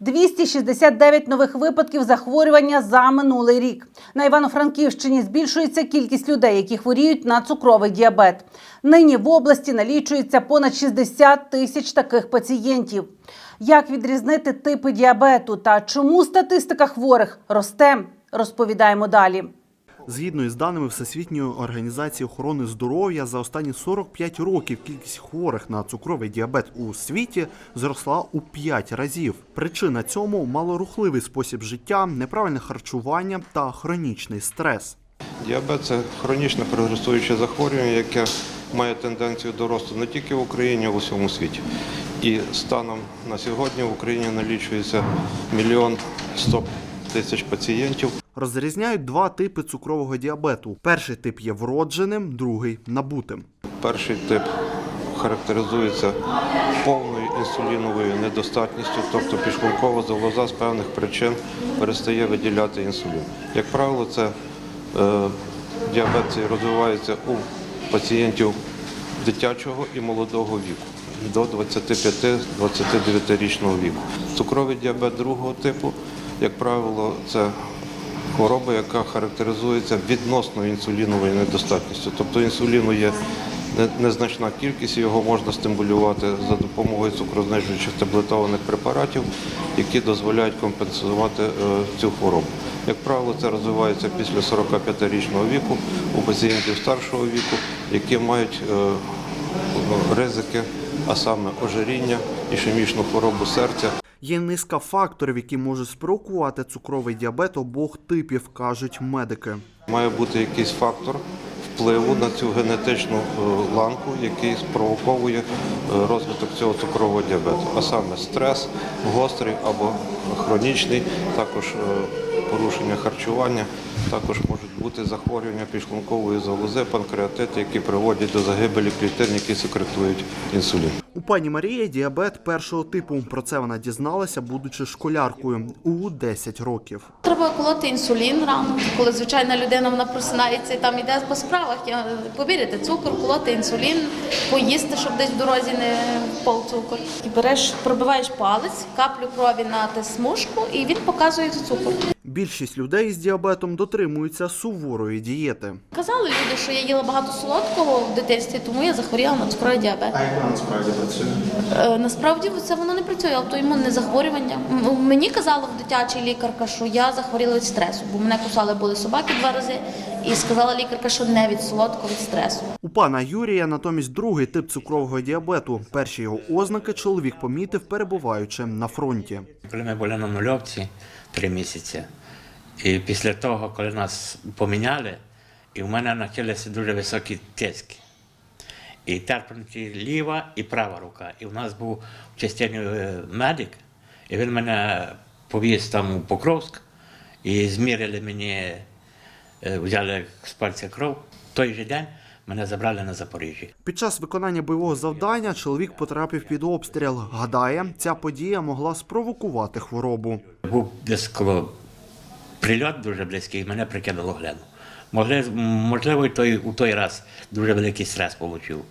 269 нових випадків захворювання за минулий рік. На Івано-Франківщині збільшується кількість людей, які хворіють на цукровий діабет. Нині в області налічується понад 60 тисяч таких пацієнтів. Як відрізнити типи діабету та чому статистика хворих росте, розповідаємо далі. Згідно із даними Всесвітньої організації охорони здоров'я, за останні 45 років кількість хворих на цукровий діабет у світі зросла у 5 разів. Причина цьому малорухливий спосіб життя, неправильне харчування та хронічний стрес. Діабет це хронічне прогресуюче захворювання, яке має тенденцію до росту не тільки в Україні, а й у всьому світі. І станом на сьогодні в Україні налічується мільйон сто тисяч пацієнтів. Розрізняють два типи цукрового діабету. Перший тип є вродженим, другий набутим. Перший тип характеризується повною інсуліновою недостатністю, тобто підшлункова залоза з певних причин перестає виділяти інсулін. Як правило, це е, діабет розвивається у пацієнтів дитячого і молодого віку до 25-29 річного віку. Цукровий діабет другого типу, як правило, це хвороба, яка характеризується відносною інсуліновою недостатністю. Тобто інсуліну є незначна кількість, його можна стимулювати за допомогою цукрознижуючих таблетованих препаратів, які дозволяють компенсувати е, цю хворобу. Як правило, це розвивається після 45-річного віку у пацієнтів старшого віку, які мають е, ризики, а саме ожиріння, ішемічну хворобу серця, Є низка факторів, які можуть спровокувати цукровий діабет обох типів, кажуть медики. Має бути якийсь фактор впливу на цю генетичну е, ланку, який спровоковує е, розвиток цього цукрового діабету, а саме стрес, гострий або хронічний, також е, порушення харчування, також можуть бути захворювання підшлункової залози, панкреатити, які приводять до загибелі клітин, які секретують інсулін. У пані Марії діабет першого типу. Про це вона дізналася, будучи школяркою у 10 років. Треба колоти інсулін рано, коли звичайна людина вона просинається і там йде по справах. Я повірите, цукор, колоти інсулін, поїсти, щоб десь в дорозі не впав цукор. І береш, пробиваєш палець, каплю крові на те смужку, і він показує цукор. Більшість людей з діабетом дотримуються суворої дієти. Казали люди, що я їла багато солодкого в дитинстві, тому я захворіла на цукровий діабет. А як вона насправді працює? Е, Насправді це воно не працює, автоімунне захворювання. Мені казала в дитячій лікарка, що я захворіла від стресу, бо мене кусали були собаки два рази, і сказала лікарка, що не від солодкого, від стресу. У пана Юрія натомість другий тип цукрового діабету. Перші його ознаки чоловік помітив, перебуваючи на фронті. Коли ми були на нульовці три місяці, і після того, коли нас поміняли, і в мене почалися дуже високі тиски. І терпнуті ліва і права рука. І в нас був в частині е, медик, і він мене повіз там у Покровськ, і зміряли мені, е, взяли з пальця кров. В той же день мене забрали на Запоріжжі. Під час виконання бойового завдання чоловік потрапив під обстріл. Гадає, ця подія могла спровокувати хворобу. Був десь коло прильот дуже близький, мене прикинуло гляну. Могли, можливо, той, у той раз дуже великий стрес отримав.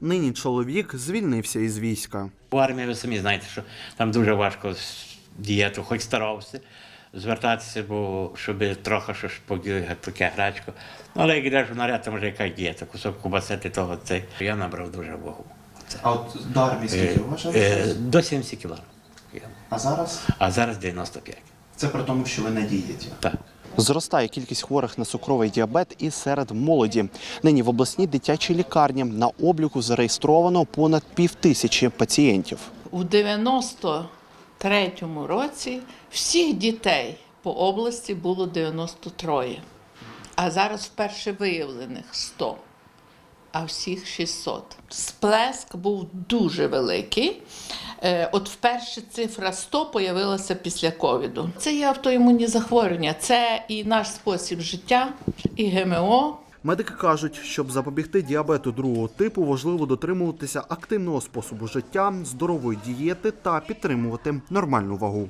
Нині чоловік звільнився із війська. У армії ви самі знаєте, що там дуже важко з дієту, хоч старався звертатися, бо щоб трохи щось поїхати, таке грачко. Ну, але як йдеш в наряд, там вже яка дієта, кусок кубасити того, цей. Я набрав дуже вагу. А от до армії скільки Е, вважаєте? е, до 70 кілограмів. А зараз А зараз 95. Це при тому, що ви на дієті. Так. Зростає кількість хворих на цукровий діабет і серед молоді. Нині в обласній дитячій лікарні на обліку зареєстровано понад півтисячі пацієнтів. У 93-му році всіх дітей по області було 93, а зараз вперше виявлених 100, а всіх 600. Сплеск був дуже великий. Е, От вперше цифра 100 появилася після ковіду. Це є автоімунні захворювання, це і наш спосіб життя, і ГМО, Медики кажуть, щоб запобігти діабету другого типу, важливо дотримуватися активного способу життя, здорової дієти та підтримувати нормальну вагу.